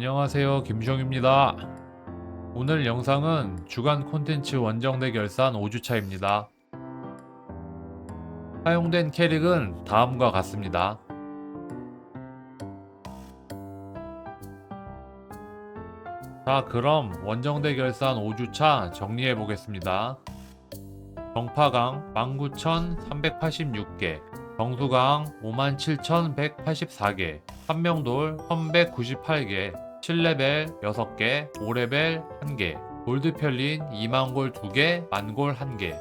안녕하세요. 김종입니다. 오늘 영상은 주간 콘텐츠 원정대 결산 5주차입니다. 사용된 캐릭은 다음과 같습니다. 자 그럼 원정대 결산 5주차 정리해 보겠습니다. 정파강 19,386개 정수강 57,184개 한명돌 1198개 7레벨 6개 5레벨 1개 골드 편린 2만골 2개 만골 1개.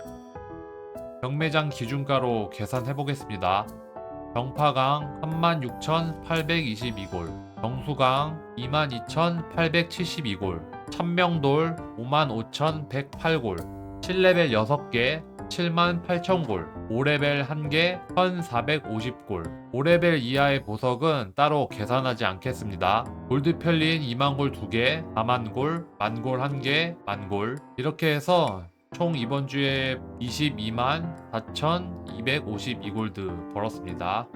경매장 기준가로 계산해 보겠습니다. 정파강 36,822골 정수강 22,872골 천명돌 55,108골 7레벨 6개 78,000골 5레벨 1개 1,450골. 5레벨 이하의 보석은 따로 계산하지 않겠습니다. 골드 편린 2만골 2개 4만골 만골 1개 만골. 이렇게 해서 총 이번 주에 22만 4,252골드 벌었습니다.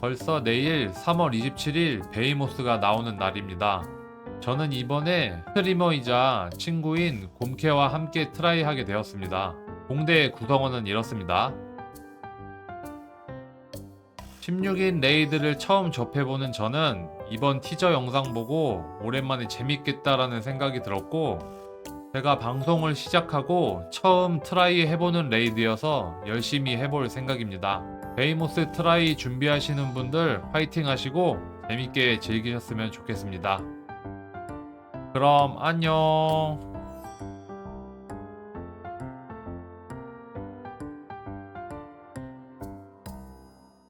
벌써 내일 3월 27일 베이모스가 나오는 날입니다. 저는 이번에 스트리머이자 친구인 곰케와 함께 트라이하게 되었습니다. 공대 구성원은 이렇습니다. 16인 레이드를 처음 접해보는 저는 이번 티저 영상 보고 오랜만에 재밌겠다라는 생각이 들었고 제가 방송을 시작하고 처음 트라이 해보는 레이드여서 열심히 해볼 생각입니다. 베이모스 트라이 준비하시는 분들 화이팅 하시고 재밌게 즐기셨으면 좋겠습니다. 그럼 안녕.